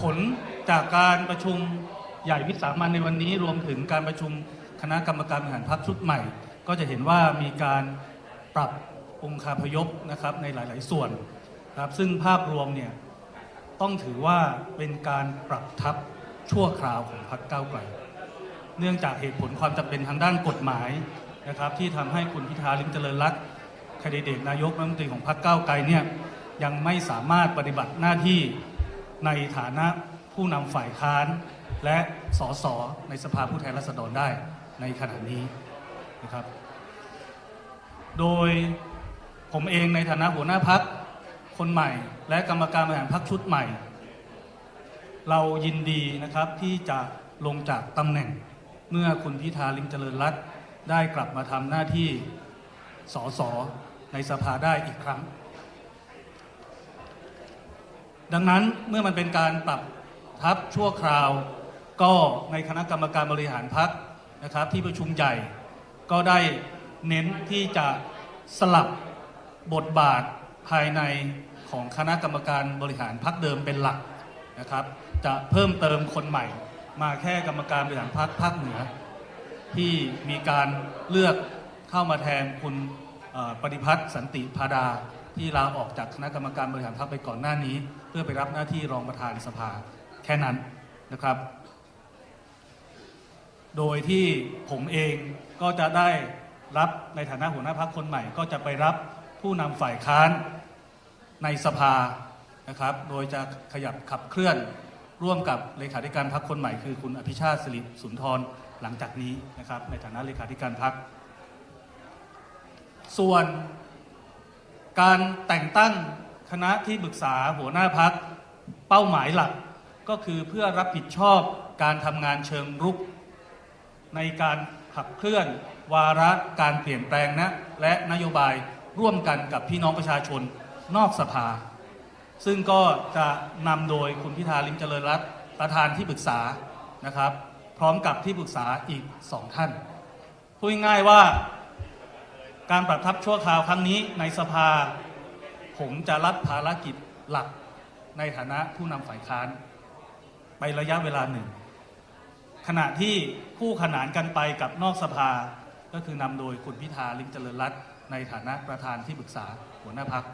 ผลจากการประชุมใหญ่วิสามันในวันนี้รวมถึงการประชุมคณะกรรมการบริหารพรรคชุดใหม่ ก็จะเห็นว่ามีการปรับองค์คาพยพนะครับในหลาย ๆ ส่วนครับซึ่งภาพรวมเนี่ยต้องถือว่าเป็นการปรับทับชั่วคราวของพรรคก้าวไกล เนื่องจากเหตุผลความจำเป็นทางด้านกฎหมายนะครับที่ทำให้คุณพิธาลิมเจริญรัตน์คดิเดตนายกรัฐมนตรีของพรรคก้าวไกลเนี่ยยังไม่สามารถปฏิบัติหน้าที่ ในฐานะผู้นำฝ่ายค้าน และสสในสภาผู้แทนราษฎรได้ในขณะนี้นะครับ โดยผมเองในฐานะหัวหน้าพักคนใหม่ และกรรมการบริหารพักชุดใหม่ เรายินดีนะครับที่จะลงจากตำแหน่งเมื่อคุณพิธาลิมเจริญรัตน์ได้กลับมาทำหน้าที่สสในสภาได้อีกครั้ง ดังนั้นเมื่อมันเป็นการปรับทับชั่วคราว ก็ในคณะกรรมการบริหารพักนะครับ ที่ประชุมใหญ่ก็ได้เน้นที่จะสลับบทบาทภายในของคณะกรรมการบริหารพักเดิมเป็นหลักนะครับ จะเพิ่มเติมคนใหม่ มาแค่กรรมการบริหารพักภาคเหนือ ที่มีการเลือกเข้ามาแทนคุณปฏิพัฒน์สันติพาดา ที่ลาออกจากคณะกรรมการบริหารพรรคไปก่อนหน้านี้ เพื่อไปรับหน้าที่รองประธานสภาแค่นั้นนะครับ โดยที่ผมเองก็จะได้รับในฐานะหัวหน้าพักคนใหม่ ก็จะไปรับผู้นำฝ่ายค้านในสภานะครับ โดยจะขยับขับเคลื่อนร่วมกับเลขาธิการพักคนใหม่คือคุณอภิชาติสิริสุนทรหลังจากนี้นะครับ ในฐานะเลขาธิการพักส่วน การแต่งตั้งคณะที่ปรึกษาหัวหน้าพักเป้าหมายหลักก็คือเพื่อรับผิดชอบการทำงานเชิงรุก ในการขับเคลื่อนวาระการเปลี่ยนแปลงนะและนโยบายร่วมกันกับพี่น้องประชาชนนอกสภา ซึ่งก็จะนำโดยคุณพิธาลิมเจริญรัตน์ประธานที่ปรึกษานะครับ พร้อมกับที่ปรึกษาอีกสองท่านพูดง่ายว่า การประทับชั่วคราวครั้งนี้ในสภา ผมจะรับภารกิจหลักในฐานะผู้นำฝ่ายค้าน ไประยะเวลาหนึ่ง ขณะที่คู่ขนานกันไปกับนอกสภาก็คือนำโดยคุณพิธาลิมเจริญรัตน์ในฐานะประธานที่ปรึกษาหัวหน้าพัก